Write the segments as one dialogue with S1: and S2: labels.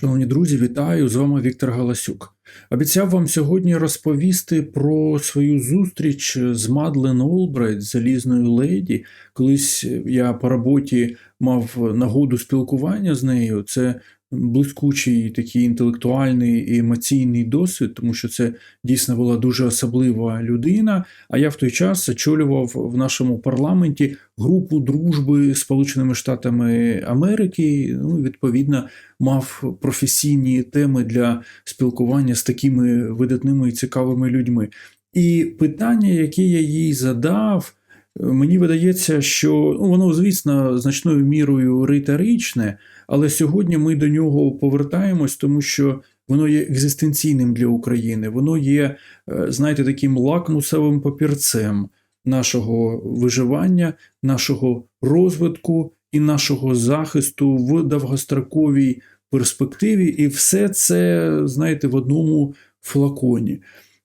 S1: Шановні друзі, вітаю! З вами Віктор Галасюк. Обіцяв вам сьогодні розповісти про свою зустріч з Мадлен Олбрайт, залізною леді. Колись я по роботі мав нагоду спілкування з нею. Це блискучий такий інтелектуальний і емоційний досвід, тому що це дійсно була дуже особлива людина. А я в той час очолював в нашому парламенті групу дружби з Сполученими Штатами Америки. Ну, відповідно, мав професійні теми для спілкування з такими видатними і цікавими людьми. І питання, яке я їй задав. Мені видається, що ну, воно, звісно, значною мірою риторичне, але сьогодні ми до нього повертаємось, тому що воно є екзистенційним для України, воно є, знаєте, таким лакмусовим папірцем нашого виживання, нашого розвитку і нашого захисту в довгостроковій перспективі. І все це, знаєте, в одному флаконі.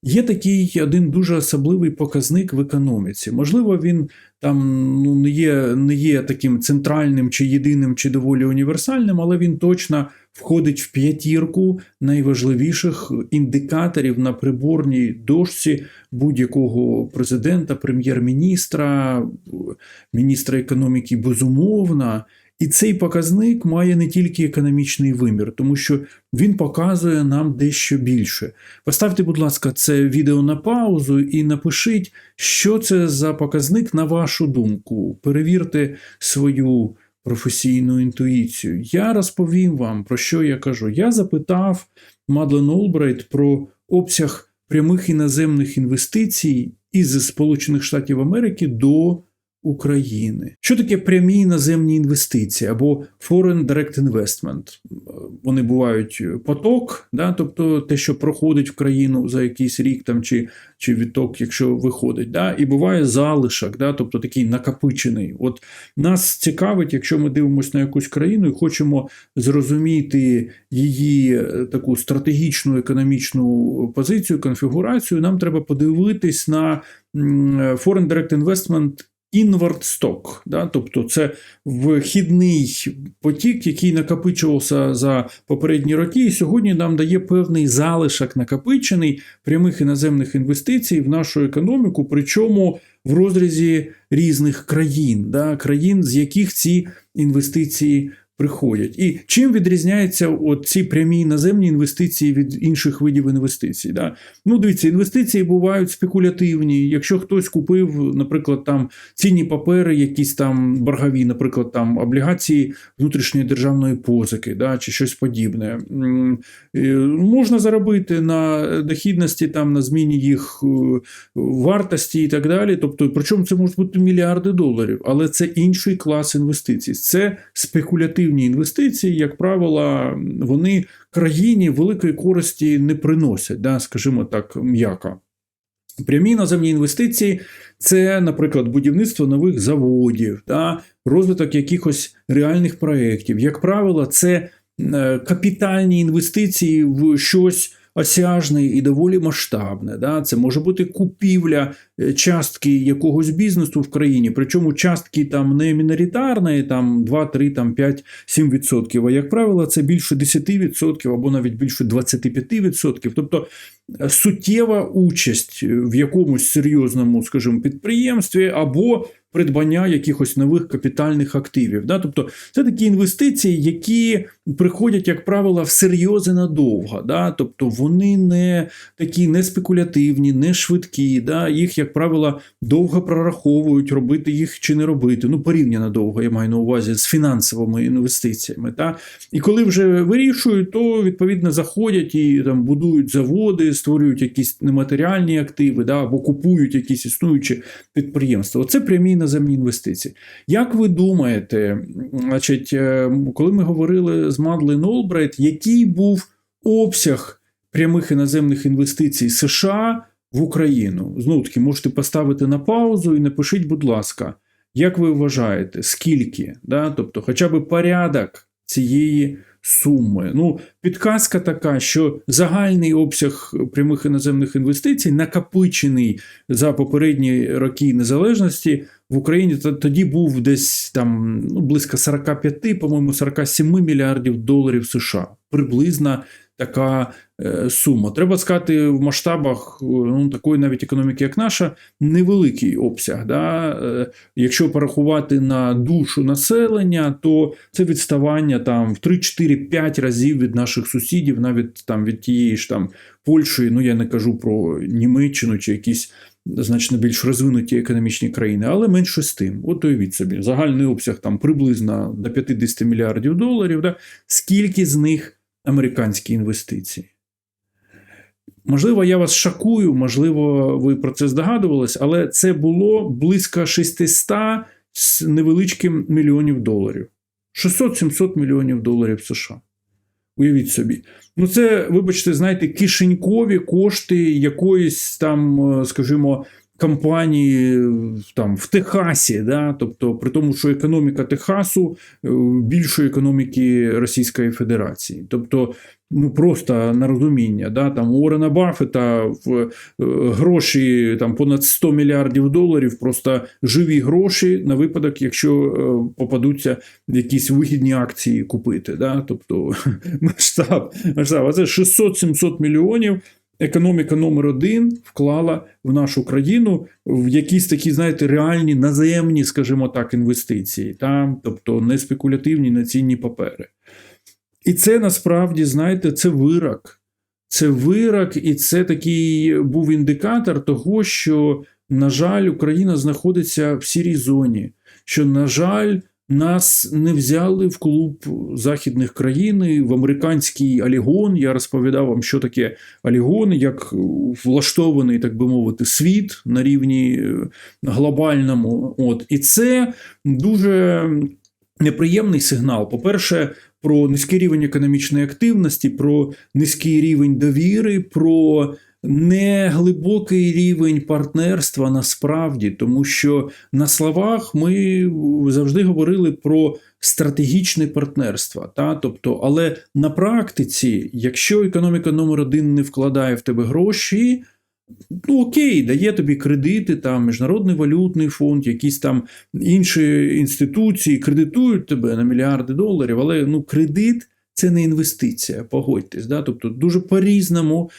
S1: Є такий один дуже особливий показник в економіці. Можливо, він там ну, не є не є таким центральним чи єдиним, чи доволі універсальним, але він точно входить в п'ятірку найважливіших індикаторів на приборній дошці будь-якого президента, прем'єр-міністра, міністра економіки, безумовно. І цей показник має не тільки економічний вимір, тому що він показує нам дещо більше. Поставте, будь ласка, це відео на паузу і напишіть, що це за показник, на вашу думку. Перевірте свою професійну інтуїцію. Я розповім вам, про що я кажу. Я запитав Мадлен Олбрайт про обсяг прямих іноземних інвестицій із Сполучених Штатів Америки до України. Що таке прямі іноземні інвестиції або Foreign Direct Investment? Вони бувають поток, да, тобто те, що проходить в країну за якийсь рік там чи чи відток, якщо виходить, да, і буває залишок, да, тобто такий накопичений. От нас цікавить, якщо ми дивимося на якусь країну і хочемо зрозуміти її таку стратегічну економічну позицію, конфігурацію, нам треба подивитись на Foreign Direct Investment Inward stock, да? тобто це вхідний потік, який накопичувався за попередні роки, і сьогодні нам дає певний залишок накопичений прямих іноземних інвестицій в нашу економіку, причому в розрізі різних країн, да? країн, з яких ці інвестиції приходять. І чим відрізняються ці прямі іноземні інвестиції від інших видів інвестицій? Да? Ну, дивіться, інвестиції бувають спекулятивні. Якщо хтось купив, наприклад, там цінні папери, якісь там боргові, наприклад, там облігації внутрішньої державної позики, да, чи щось подібне, можна заробити на дохідності, там, на зміні їх вартості і так далі. Тобто, причому це можуть бути мільярди доларів, але це інший клас інвестицій. Це спекулятивні активні інвестиції, як правило, вони країні великої користі не приносять, да, скажімо так, м'яко. Прямі іноземні інвестиції це, наприклад, будівництво нових заводів, да, розвиток якихось реальних проєктів. Як правило, це е, капітальні інвестиції в щось осяжне і доволі масштабне. Да? Це може бути купівля е, частки якогось бізнесу в країні, причому частки там не міноритарної, там 2, 3, там 5, 7%, а як правило, це більше 10% або навіть більше 25%. Тобто е, суттєва участь в якомусь серйозному, скажімо, підприємстві або придбання якихось нових капітальних активів. Да? Тобто це такі інвестиції, які приходять, як правило, всерйози надовго. Да? Тобто вони не такі не спекулятивні, не швидкі. Да? Їх, як правило, довго прораховують, робити їх чи не робити. Ну, порівняно довго, я маю на увазі з фінансовими інвестиціями. Да? І коли вже вирішують, то відповідно заходять і там будують заводи, створюють якісь нематеріальні активи, да? або купують якісь існуючі підприємства. Оце прямі іноземні інвестиції. Як ви думаєте, значить, е, коли ми говорили з Мадлен Олбрайт, який був обсяг прямих іноземних інвестицій США в Україну? Знову таки, можете поставити на паузу і напишіть, будь ласка, як ви вважаєте, скільки? Да? Тобто, хоча б порядок цієї суми. Ну, підказка така, що загальний обсяг прямих іноземних інвестицій, накопичений за попередні роки незалежності в Україні, тоді був десь там ну, близько 45, по-моєму, 47 мільярдів доларів США. приблизна така е, сума. Треба сказати, в масштабах е, ну, такої навіть економіки, як наша, невеликий обсяг. Да? Е, Якщо порахувати на душу населення, то це відставання там в 3-4-5 разів від наших сусідів, навіть там від тієї ж там Польщі, ну я не кажу про Німеччину чи якісь значно більш розвинуті економічні країни, але менше з тим. От уявіть собі, загальний обсяг там приблизно до 50 мільярдів доларів. Да? Скільки з них американські інвестиції? Можливо, я вас шокую, можливо, ви про це здогадувались, але це було близько 600 з невеличким мільйонів доларів. 600-700 мільйонів доларів США. Уявіть собі. Ну, це, вибачте, знаєте, кишенькові кошти якоїсь там, е, скажімо, компанії там в Техасі, да? тобто при тому, що економіка Техасу е, більшої економіки Російської Федерації. Тобто, ну просто на розуміння, да? там у Уоррена Баффета в е, гроші там понад 100 мільярдів доларів, просто живі гроші на випадок, якщо е, попадуться якісь вигідні акції купити. Да? Тобто масштаб, масштаб. А це 600-700 мільйонів економіка номер один вклала в нашу країну в якісь такі, знаєте, реальні наземні, скажімо так, інвестиції, там, тобто не спекулятивні, не цінні папери. І це насправді, знаєте, це вирок. Це вирок, і це такий був індикатор того, що, на жаль, Україна знаходиться в сірій зоні. Що, на жаль, нас не взяли в клуб західних країн в американський Алігон. Я розповідав вам, що таке Алігон, як влаштований, так би мовити, світ на рівні глобальному. От і це дуже неприємний сигнал. По-перше, про низький рівень економічної активності, про низький рівень довіри. про неглибокий рівень партнерства насправді, тому що на словах ми завжди говорили про стратегічне партнерство. Та? Тобто, але на практиці, якщо економіка номер один не вкладає в тебе гроші. Ну, окей, дає тобі кредити, там Міжнародний валютний фонд, якісь там інші інституції кредитують тебе на мільярди доларів, але ну, кредит це не інвестиція, погодьтесь. Да? Тобто дуже по-різному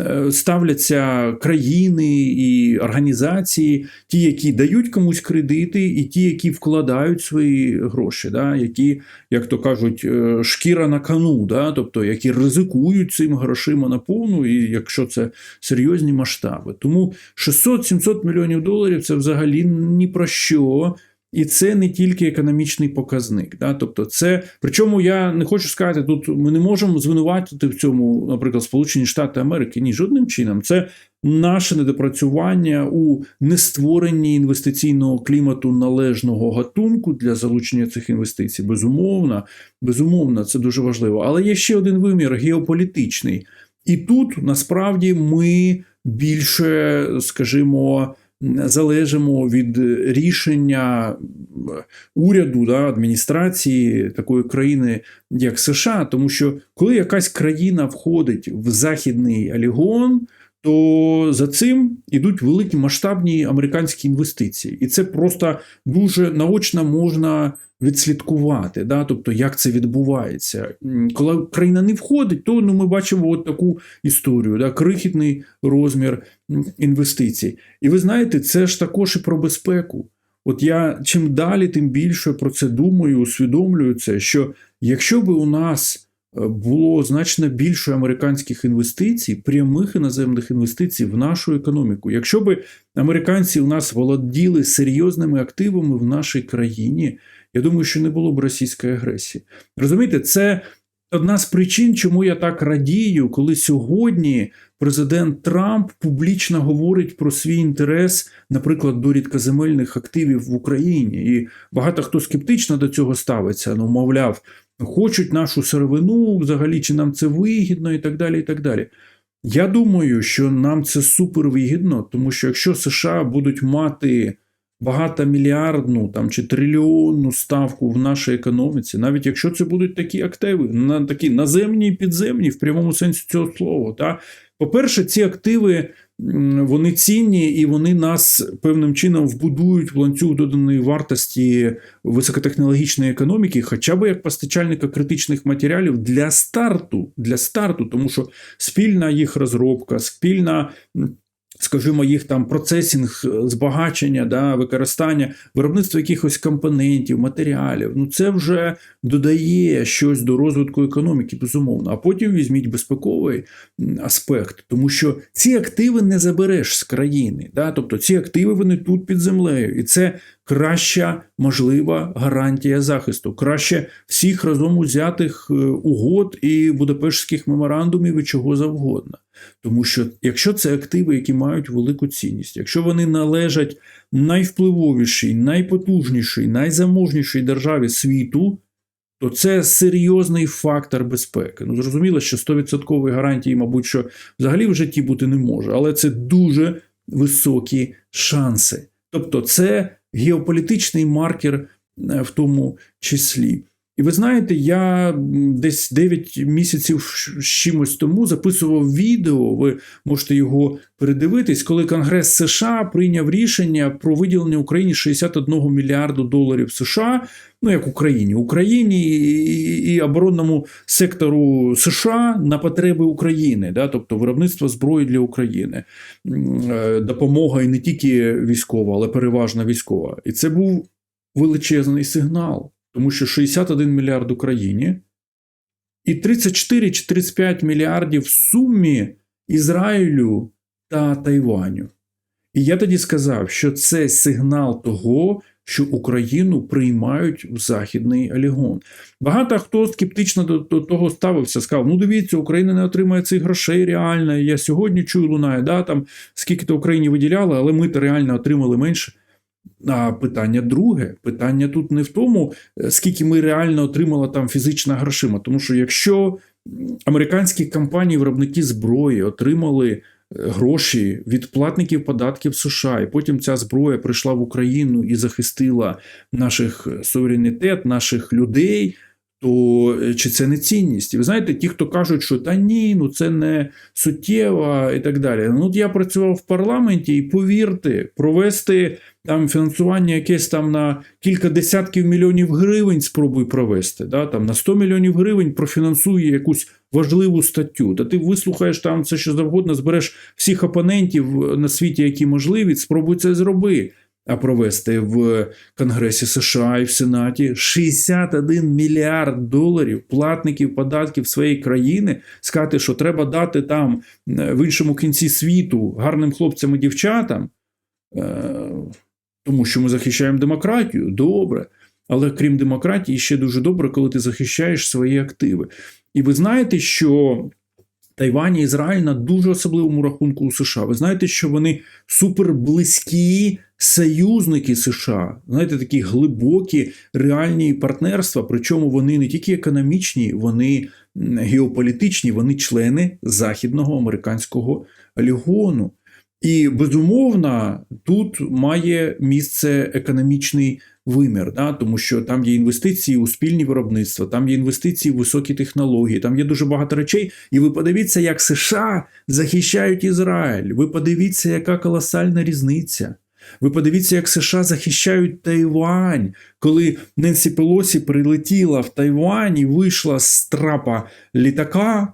S1: е, ставляться країни і організації, ті, які дають комусь кредити, і ті, які вкладають свої гроші, да? які, як то кажуть, е, шкіра на кону, да? тобто які ризикують цим грошима на повну, і якщо це серйозні масштаби. Тому 600-700 мільйонів доларів це взагалі ні про що. І це не тільки економічний показник. Да? Тобто, це причому я не хочу сказати, тут ми не можемо звинуватити в цьому, наприклад, Сполучені Штати Америки. Ні, жодним чином. Це наше недопрацювання у нестворенні інвестиційного клімату належного гатунку для залучення цих інвестицій. Безумовно, безумовно, це дуже важливо. Але є ще один вимір геополітичний. І тут насправді ми більше, скажімо залежимо від рішення уряду да, адміністрації такої країни, як США, тому що коли якась країна входить в західний алігон. То за цим ідуть великі масштабні американські інвестиції, і це просто дуже наочно можна відслідкувати, да? тобто як це відбувається. Коли країна не входить, то ну, ми бачимо от таку історію, да? крихітний розмір інвестицій. І ви знаєте, це ж також і про безпеку. От я чим далі, тим більше про це думаю, усвідомлюю це, що якщо би у нас е, було значно більше американських інвестицій, прямих іноземних інвестицій в нашу економіку, якщо би американці у нас володіли серйозними активами в нашій країні, я думаю, що не було б російської агресії. Розумієте, це одна з причин, чому я так радію, коли сьогодні президент Трамп публічно говорить про свій інтерес, наприклад, до рідкоземельних активів в Україні. І багато хто скептично до цього ставиться, ну, мовляв, хочуть нашу сировину, взагалі, чи нам це вигідно, і так далі. і так далі. Я думаю, що нам це супер вигідно, тому що якщо США будуть мати багатомільярдну там чи трильйонну ставку в нашій економіці, навіть якщо це будуть такі активи, на такі наземні і підземні в прямому сенсі цього слова, та По-перше, ці активи вони цінні і вони нас певним чином вбудують в ланцюг доданої вартості високотехнологічної економіки, хоча б як постачальника критичних матеріалів для старту, для старту, тому що спільна їх розробка, спільна. Скажімо, їх там процесінг, е, збагачення, да, використання, виробництво якихось компонентів, матеріалів. Ну це вже додає щось до розвитку економіки, безумовно. А потім візьміть безпековий аспект, тому що ці активи не забереш з країни. Да? Тобто ці активи вони тут під землею, і це краща можлива гарантія захисту, краще всіх разом узятих е, угод і Будапештських меморандумів і чого завгодно. Тому що якщо це активи, які мають велику цінність, якщо вони належать найвпливовішій, найпотужнішій, найзаможнішій державі світу, то це серйозний фактор безпеки. Ну, зрозуміло, що 100% гарантії, мабуть, що взагалі в житті бути не може, але це дуже високі шанси. Тобто, це геополітичний маркер е, в тому числі. І ви знаєте, я десь 9 місяців чимось тому записував відео. Ви можете його передивитись, коли Конгрес США прийняв рішення про виділення Україні 61 мільярду доларів США. Ну як Україні, Україні і, і оборонному сектору США на потреби України, да, тобто виробництво зброї для України, е, допомога і не тільки військова, але переважно військова. І це був величезний сигнал. Тому що 61 мільярд Україні і 34 чи 35 мільярдів в сумі Ізраїлю та Тайваню. І я тоді сказав, що це сигнал того, що Україну приймають в західний Алігон. Багато хто скептично до, того ставився, сказав: ну дивіться, Україна не отримає цих грошей реально. Я сьогодні чую, лунає, да, там скільки то Україні виділяли, але ми то реально отримали менше. А питання друге: питання тут не в тому, е, скільки ми реально отримали там фізично грошима. Тому що якщо американські компанії, виробники зброї отримали е, гроші від платників податків США, і потім ця зброя прийшла в Україну і захистила наших е, суверенітет, наших людей. То е, чи це не цінність? І ви знаєте, ті, хто кажуть, що та ні, ну це не суттєво і так далі. Ну, от я працював в парламенті, і повірте, провести там фінансування якесь там на кілька десятків мільйонів гривень спробуй провести. Да? Там на 100 мільйонів гривень профінансує якусь важливу статтю. Та ти вислухаєш там це що завгодно, збереш всіх опонентів на світі, які можливі, спробуй це зроби. А провести в Конгресі США і в Сенаті 61 мільярд доларів платників податків своєї країни, сказати, що треба дати там е, в іншому кінці світу гарним хлопцям і дівчатам. Е, тому що ми захищаємо демократію, добре. Але крім демократії, ще дуже добре, коли ти захищаєш свої активи. І ви знаєте, що Тайвань і Ізраїль на дуже особливому рахунку у США. Ви знаєте, що вони суперблизькі союзники США, знаєте, такі глибокі реальні партнерства. Причому вони не тільки економічні, вони геополітичні, вони члени західного американського алігону. І безумовно, тут має місце економічний вимір, да? тому що там є інвестиції у спільні виробництва, там є інвестиції в високі технології, там є дуже багато речей. І ви подивіться, як США захищають Ізраїль. Ви подивіться, яка колосальна різниця. Ви подивіться, як США захищають Тайвань, коли Ненсі Пелосі прилетіла в Тайвань і вийшла з трапа літака,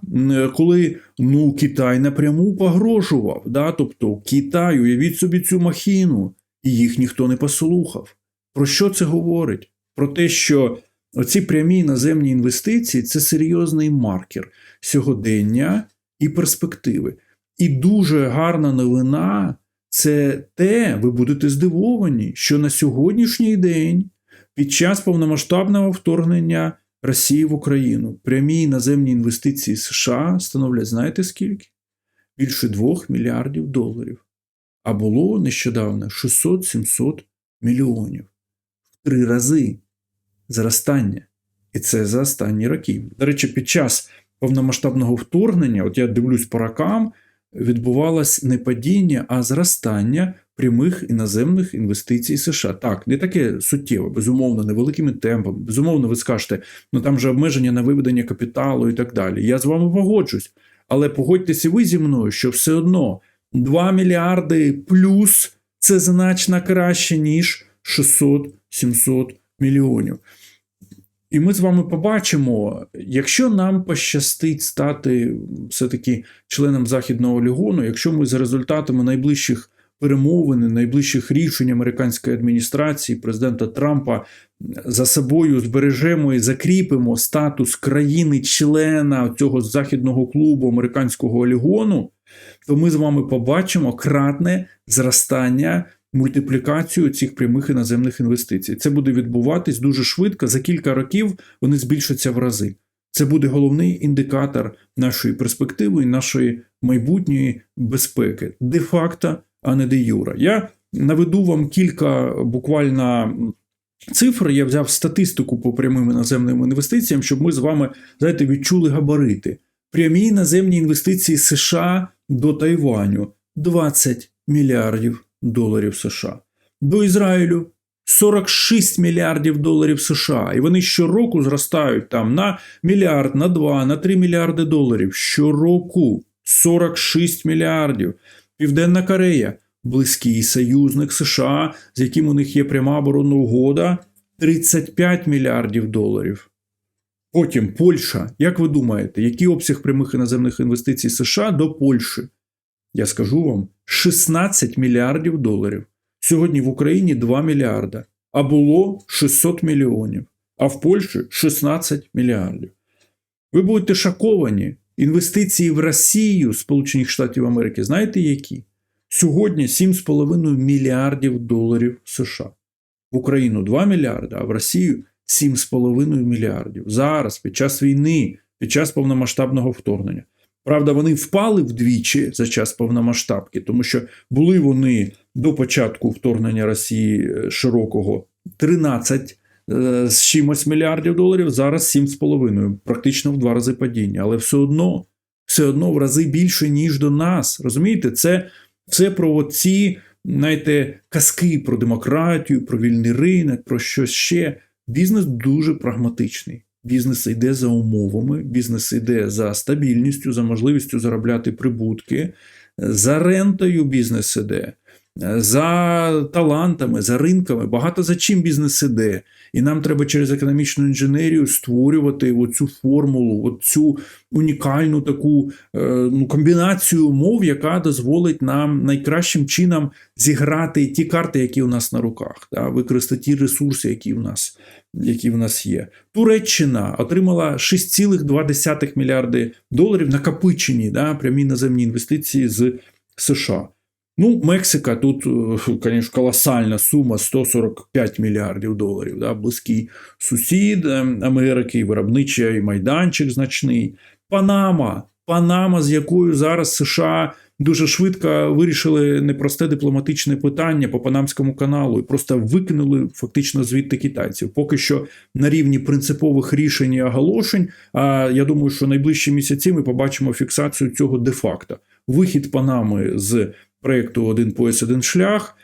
S1: коли ну, Китай напряму погрожував. Да? Тобто Китай, уявіть собі цю махіну, і їх ніхто не послухав. Про що це говорить? Про те, що оці прямі іноземні інвестиції це серйозний маркер сьогодення і перспективи. І дуже гарна новина це те, ви будете здивовані, що на сьогоднішній день, під час повномасштабного вторгнення Росії в Україну, прямі іноземні інвестиції США становлять, знаєте скільки? Більше 2 мільярдів доларів. А було нещодавно 600-700 мільйонів. В три рази зростання. І це за останні роки. До речі, під час повномасштабного вторгнення, от я дивлюсь по рокам, відбувалось не падіння, а зростання прямих іноземних інвестицій США. Так, не таке суттєве, безумовно, невеликими темпами. Безумовно, ви скажете, ну там же обмеження на виведення капіталу і так далі. Я з вами погоджусь. Але погодьтеся ви зі мною, що все одно 2 мільярди плюс це значно краще, ніж 600-700 мільйонів. І ми з вами побачимо, якщо нам пощастить стати все-таки членом Західного легіону, якщо ми за результатами найближчих перемовин, найближчих рішень американської адміністрації, президента Трампа за собою збережемо і закріпимо статус країни-члена цього західного клубу американського легіону, то ми з вами побачимо кратне зростання мультиплікацію цих прямих іноземних інвестицій. Це буде відбуватись дуже швидко. За кілька років вони збільшаться в рази. Це буде головний індикатор нашої перспективи і нашої майбутньої безпеки, де-факто, а не де юра. Я наведу вам кілька буквально цифр. Я взяв статистику по прямим іноземним інвестиціям, щоб ми з вами знаєте, відчули габарити. Прямі іноземні інвестиції США до Тайваню 20 мільярдів доларів США. До Ізраїлю 46 мільярдів доларів США. І вони щороку зростають там на мільярд, на 2, на 3 мільярди доларів. Щороку 46 мільярдів. Південна Корея, близький союзник США, з яким у них є пряма оборонна угода, 35 мільярдів доларів. Потім Польща. Як ви думаєте, який обсяг прямих іноземних інвестицій США до Польщі? Я скажу вам 16 мільярдів доларів. Сьогодні в Україні 2 мільярда, а було 600 мільйонів, а в Польщі 16 мільярдів. Ви будете шоковані. Інвестиції в Росію Сполучених Штатів Америки, знаєте які? Сьогодні 7,5 мільярдів доларів США. В Україну 2 мільярди, а в Росію 7,5 мільярдів. Зараз, під час війни, під час повномасштабного вторгнення. Правда, вони впали вдвічі за час повномасштабки, тому що були вони до початку вторгнення Росії широкого 13 е, з чимось мільярдів доларів, зараз 7,5, практично в два рази падіння. Але все одно, все одно в рази більше, ніж до нас. Розумієте, це все про ці, знаєте, казки про демократію, про вільний ринок, про щось ще. Бізнес дуже прагматичний. Бізнес йде за умовами, бізнес йде за стабільністю, за можливістю заробляти прибутки, за рентою бізнес іде, за талантами, за ринками. Багато за чим бізнес іде. І нам треба через економічну інженерію створювати оцю формулу, оцю унікальну таку е, ну, комбінацію умов, яка дозволить нам найкращим чином зіграти ті карти, які у нас на руках, да, використати ті ресурси, які в нас які в нас є. Туреччина отримала 6,2 мільярди доларів накопичені да, прямі наземні інвестиції з США. Ну, Мексика тут, звісно, колосальна сума 145 мільярдів доларів. Да, Близький сусід Америки, виробничий майданчик значний. Панама, Панама, з якою зараз США дуже швидко вирішили непросте дипломатичне питання по Панамському каналу і просто викинули фактично звідти китайців. Поки що на рівні принципових рішень і оголошень. А я думаю, що найближчі місяці ми побачимо фіксацію цього де-факто. Вихід Панами з проєкту Один пояс, один шлях.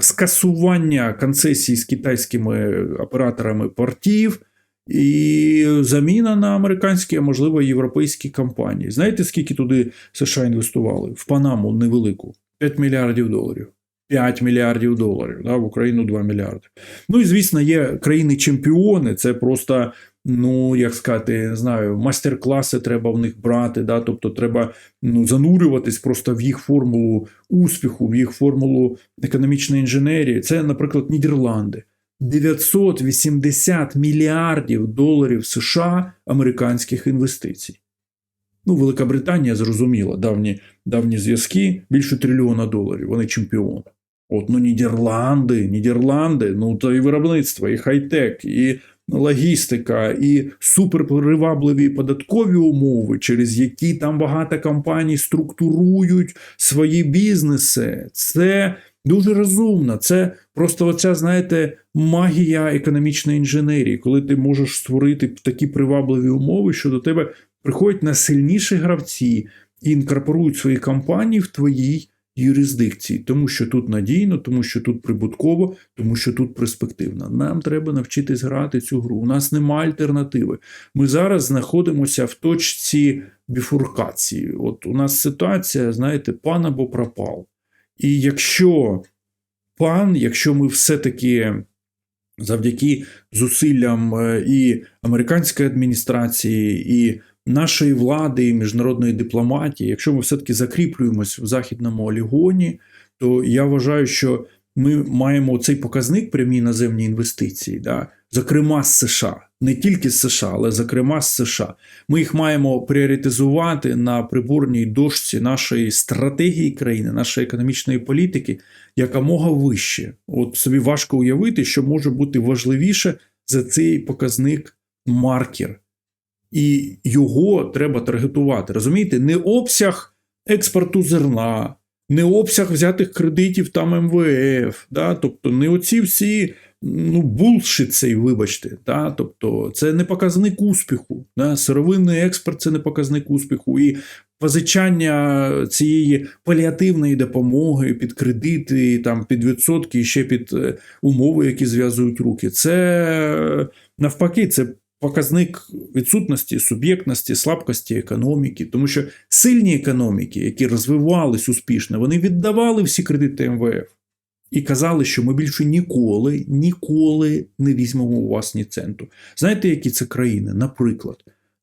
S1: Скасування концесій з китайськими операторами портів, і заміна на американські, а можливо, європейські компанії. Знаєте, скільки туди США інвестували? В Панаму невелику 5 мільярдів доларів. 5 мільярдів доларів, да, в Україну 2 мільярди. Ну і звісно, є країни-чемпіони. Це просто, ну як сказати, не знаю, майстер-класи треба в них брати. Да, Тобто треба ну, занурюватись просто в їх формулу успіху, в їх формулу економічної інженерії. Це, наприклад, Нідерланди. 980 мільярдів доларів США американських інвестицій. Ну, Велика Британія зрозуміла давні давні зв'язки більше трильйона доларів. Вони чемпіони. От ну Нідерланди, Нідерланди, ну то і виробництво, і хай-тек, і логістика, і суперпривабливі податкові умови, через які там багато компаній структурують свої бізнеси. Це Дуже розумно. Це просто оця, знаєте, магія економічної інженерії, коли ти можеш створити такі привабливі умови, що до тебе приходять найсильніші гравці і інкорпорують свої компанії в твоїй юрисдикції, тому що тут надійно, тому що тут прибутково, тому що тут перспективно. Нам треба навчитись грати цю гру. У нас немає альтернативи. Ми зараз знаходимося в точці біфуркації. От у нас ситуація, знаєте, пан або пропав. І якщо пан, якщо ми все-таки завдяки зусиллям е, і американської адміністрації, і нашої влади, і міжнародної дипломатії, якщо ми все-таки закріплюємось в західному олігоні, то я вважаю, що ми маємо цей показник прямі іноземні інвестиції, да? Зокрема з США, не тільки з США, але зокрема з США. Ми їх маємо пріоритизувати на приборній дошці нашої стратегії країни, нашої економічної політики якомога вище. От собі важко уявити, що може бути важливіше за цей показник маркер. І його треба таргетувати. Розумієте, не обсяг експорту зерна, не обсяг взятих кредитів там МВФ, да? тобто не оці всі ну, булшит цей, вибачте. Да? Тобто це не показник успіху. Да? Сировинний експорт це не показник успіху. І позичання цієї паліативної допомоги під кредити, там, під відсотки і ще під е, умови, які зв'язують руки. Це навпаки, це показник відсутності суб'єктності, слабкості економіки, тому що сильні економіки, які розвивались успішно, вони віддавали всі кредити МВФ і казали, що ми більше ніколи, ніколи не візьмемо у вас ні центу. Знаєте, які це країни? Наприклад.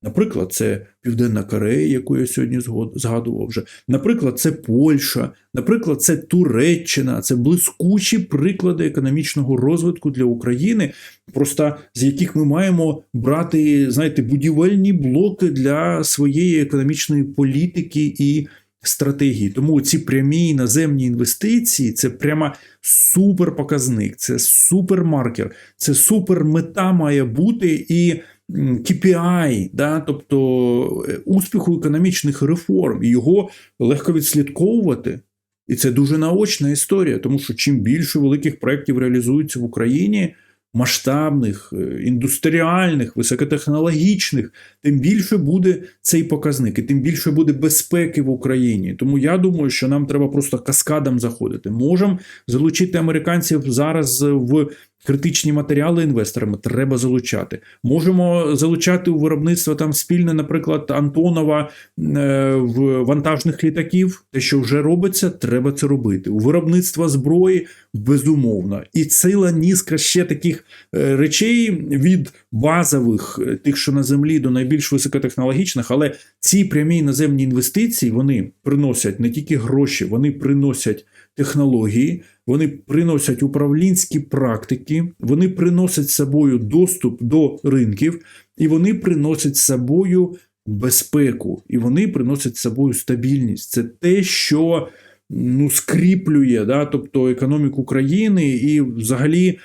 S1: Наприклад, це Південна Корея, яку я сьогодні згадував вже. Наприклад, це Польща, наприклад, це Туреччина, це блискучі приклади економічного розвитку для України, просто з яких ми маємо брати, знаєте, будівельні блоки для своєї економічної політики і стратегії. Тому ці прямі іноземні інвестиції це прямо суперпоказник, це супермаркер, це супермета має бути і. KPI, да, тобто е, успіху економічних реформ, і його легко відслідковувати. І це дуже наочна історія, тому що чим більше великих проєктів реалізується в Україні, масштабних, е, індустріальних, високотехнологічних, тим більше буде цей показник, і тим більше буде безпеки в Україні. Тому я думаю, що нам треба просто каскадом заходити. Можемо залучити американців зараз в Критичні матеріали інвесторами треба залучати. Можемо залучати у виробництво там спільне, наприклад, Антонова е, в вантажних літаків. Те, що вже робиться, треба це робити. У виробництва зброї безумовно. І ціла низка ще таких е, речей від базових, е, тих, що на землі, до найбільш високотехнологічних, але ці прямі іноземні інвестиції вони приносять не тільки гроші, вони приносять технології, вони приносять управлінські практики, вони приносять з собою доступ до ринків, і вони приносять з собою безпеку, і вони приносять з собою стабільність. Це те, що ну, скріплює да, тобто економіку країни і взагалі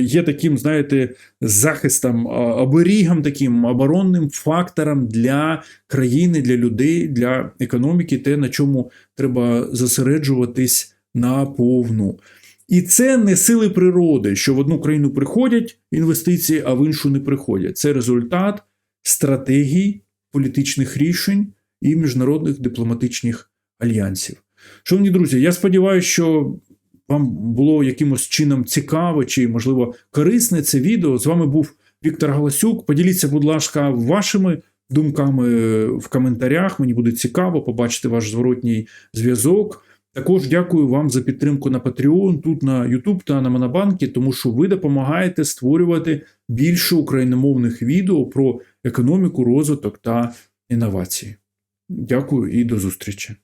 S1: є таким, знаєте, захистом, оберігом, таким оборонним фактором для країни, для людей, для економіки, те, на чому треба зосереджуватись на повну. І це не сили природи, що в одну країну приходять інвестиції, а в іншу не приходять. Це результат стратегій, політичних рішень і міжнародних дипломатичних альянсів. Шановні друзі, я сподіваюся, що вам було якимось чином цікаве чи, можливо, корисне це відео. З вами був Віктор Галасюк. Поділіться, будь ласка, вашими думками в коментарях. Мені буде цікаво побачити ваш зворотній зв'язок. Також дякую вам за підтримку на Patreon, тут на YouTube та на Монобанки, тому що ви допомагаєте створювати більше україномовних відео про економіку, розвиток та інновації. Дякую і до зустрічі.